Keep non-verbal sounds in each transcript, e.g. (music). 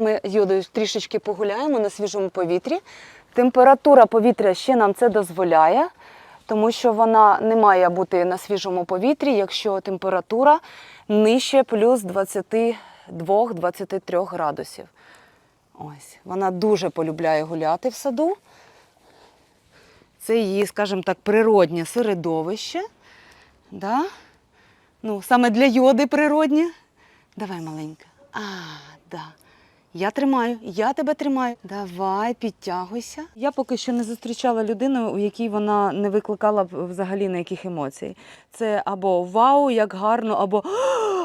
Ми йодою трішечки погуляємо на свіжому повітрі. Температура повітря ще нам це дозволяє, тому що вона не має бути на свіжому повітрі, якщо температура нижче плюс 22-23 градусів. Ось. Вона дуже полюбляє гуляти в саду. Це її, скажімо так, природнє середовище. Да? Ну, саме для йоди природнє. Давай, маленька. А, да. Я тримаю, я тебе тримаю. Давай, підтягуйся. Я поки що не зустрічала людину, у якій вона не викликала б взагалі ніяких емоцій. Це або вау, як гарно, або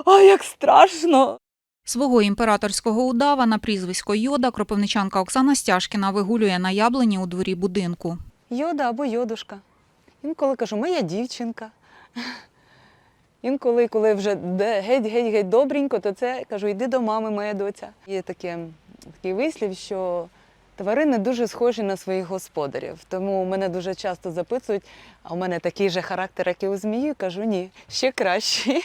а як страшно. Свого імператорського удава на прізвисько Йода кропивничанка Оксана Стяжкіна вигулює на яблуні у дворі будинку. Йода або йодушка. Інколи кажу, моя дівчинка. Інколи, коли вже де- геть-геть-геть добренько, то це кажу, йди до мами, моя доця. Є таке, такий вислів, що тварини дуже схожі на своїх господарів. Тому мене дуже часто запитують, а у мене такий же характер, як і у змії. Кажу, ні, ще кращий.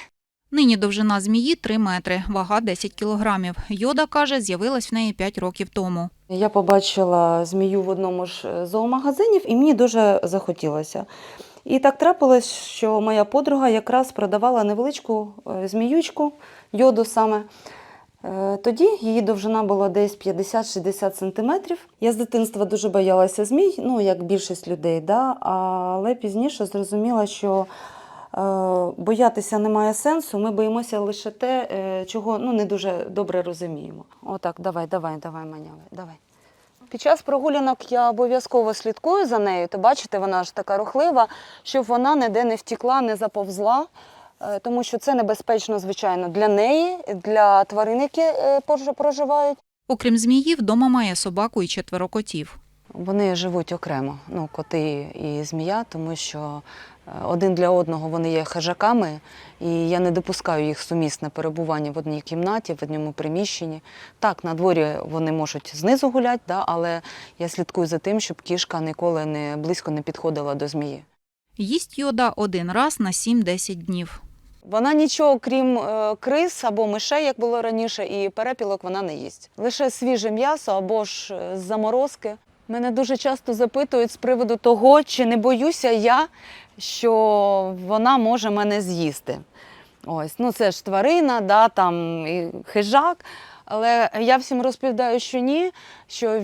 Нині довжина змії 3 метри, вага 10 кілограмів. Йода каже, з'явилась в неї 5 років тому. Я побачила змію в одному ж е, з зоомагазинів, і мені дуже захотілося. І так трапилось, що моя подруга якраз продавала невеличку е, зміючку, йоду саме. Е, Тоді її довжина була десь 50-60 сантиметрів. Я з дитинства дуже боялася змій, ну як більшість людей, да? але пізніше зрозуміла, що е, боятися немає сенсу. Ми боїмося лише те, чого ну, не дуже добре розуміємо. Отак, давай, давай, давай, маняли, давай. Під час прогулянок я обов'язково слідкую за нею. То бачите, вона ж така рухлива, щоб вона ніде не втікла, не заповзла, е, тому що це небезпечно, звичайно, для неї, для тварин, які е, проживають. Окрім змії, вдома має собаку і четверо котів. Вони живуть окремо, ну, коти і змія, тому що один для одного вони є хижаками, і я не допускаю їх сумісне перебування в одній кімнаті, в одному приміщенні. Так, на дворі вони можуть знизу гуляти, да, але я слідкую за тим, щоб кішка ніколи не близько не підходила до змії. Їсть йода один раз на 7-10 днів. Вона нічого, крім е, крис або мишей, як було раніше, і перепілок вона не їсть. Лише свіже м'ясо або ж е, з заморозки. Мене дуже часто запитують з приводу того, чи не боюся я, що вона може мене з'їсти. Ось, ну це ж тварина, да, там і хижак. Але я всім розповідаю, що ні, що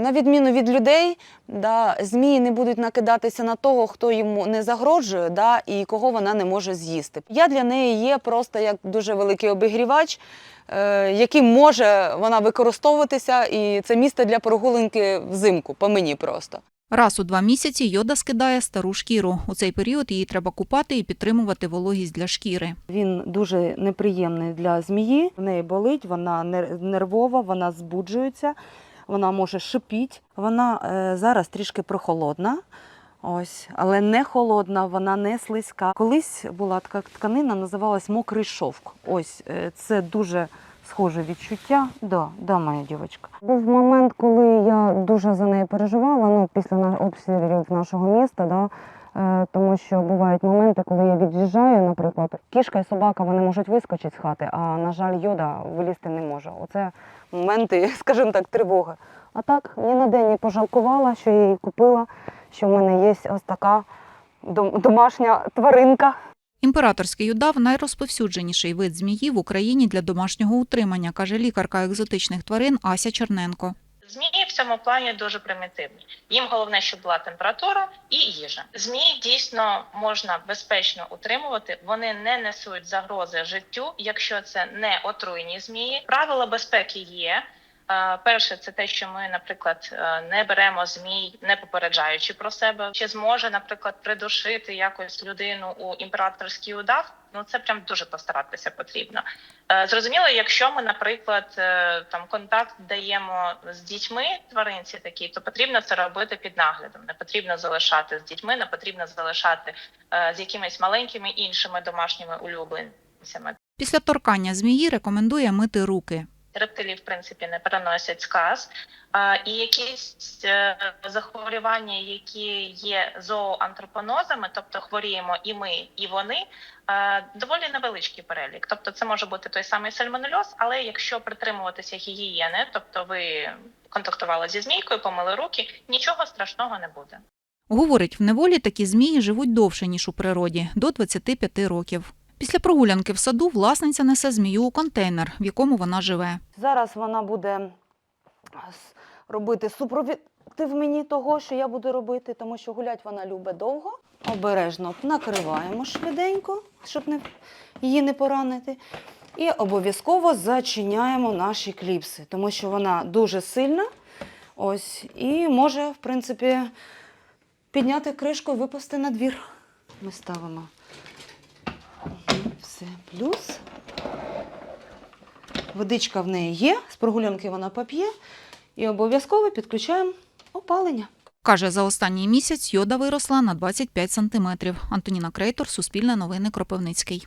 на відміну від людей, да, змії не будуть накидатися на того, хто йому не загрожує, да, і кого вона не може з'їсти. Я для неї є просто як дуже великий обігрівач, е, яким може вона використовуватися, і це місце для прогулянки взимку, по мені просто. Раз у два місяці йода скидає стару шкіру. У цей період її треба купати і підтримувати вологість для шкіри. Він дуже неприємний для змії. В неї болить, вона нер- нервова, вона збуджується, вона може шипіти. Вона е, зараз трішки прохолодна. Ось, але не холодна, вона не слизька. Колись була така тканина, називалась мокрий шовк. Ось е, це дуже схоже відчуття. Да, да, моя дівчинка. Був момент, коли я дуже за нею переживала. Ну, після обстрілів нашого міста, да, Е, тому що бувають моменти, коли я від'їжджаю, наприклад, кішка і собака вони можуть вискочити з хати, а на жаль, йода вилізти не може. Оце моменти, (laughs) скажімо так, тривоги. А так ні на день не пожалкувала, що я її купила, що в мене є ось така домашня тваринка. Імператорський удав найрозповсюдженіший вид змії в Україні для домашнього утримання, каже лікарка екзотичних тварин Ася Черненко. Змії в цьому плані дуже примітивні. Їм головне, щоб була температура і їжа. Змії дійсно можна безпечно утримувати. Вони не несуть загрози життю, якщо це не отруйні змії. Правила безпеки є. Е, Перше, це те, що ми, наприклад, е, не беремо змій, не попереджаючи про себе. Чи зможе, наприклад, придушити якось людину у імператорський удав? Ну це прям дуже постаратися потрібно. Е, Зрозуміло, якщо ми, наприклад, там контакт даємо з дітьми тваринці такі, то потрібно це робити під наглядом. Не потрібно залишати з дітьми, не потрібно залишати з якимись маленькими іншими домашніми улюбленцями. Після торкання змії рекомендує мити руки. Рептилії, в принципі, не переносять сказ. І якісь е, захворювання, які є зооантропонозами, тобто хворіємо і ми, і вони, е, доволі невеличкий перелік. Тобто, це може бути той самий сальмонельоз, але якщо притримуватися гігієни, тобто ви контактували зі змійкою, помили руки, нічого страшного не буде. Говорить, в неволі такі змії живуть довше, ніж у природі – до 25 років. Після прогулянки в саду власниця несе змію у контейнер, в якому вона живе. Зараз вона буде робити супротив мені того, що я буду робити, тому що гулять вона любить довго. Обережно накриваємо швиденько, щоб не, її не поранити. І обов'язково зачиняємо наші кліпси, тому що вона дуже сильна. Ось, і може, в принципі, підняти кришку і випасти на двір. Ми ставимо. Все, плюс. Водичка в неї є, з прогулянки вона поп'є. І обов'язково підключаємо опалення. Каже, за останній місяць йода виросла на 25 сантиметрів. Антоніна Крейтор, Суспільне новини, Кропивницький.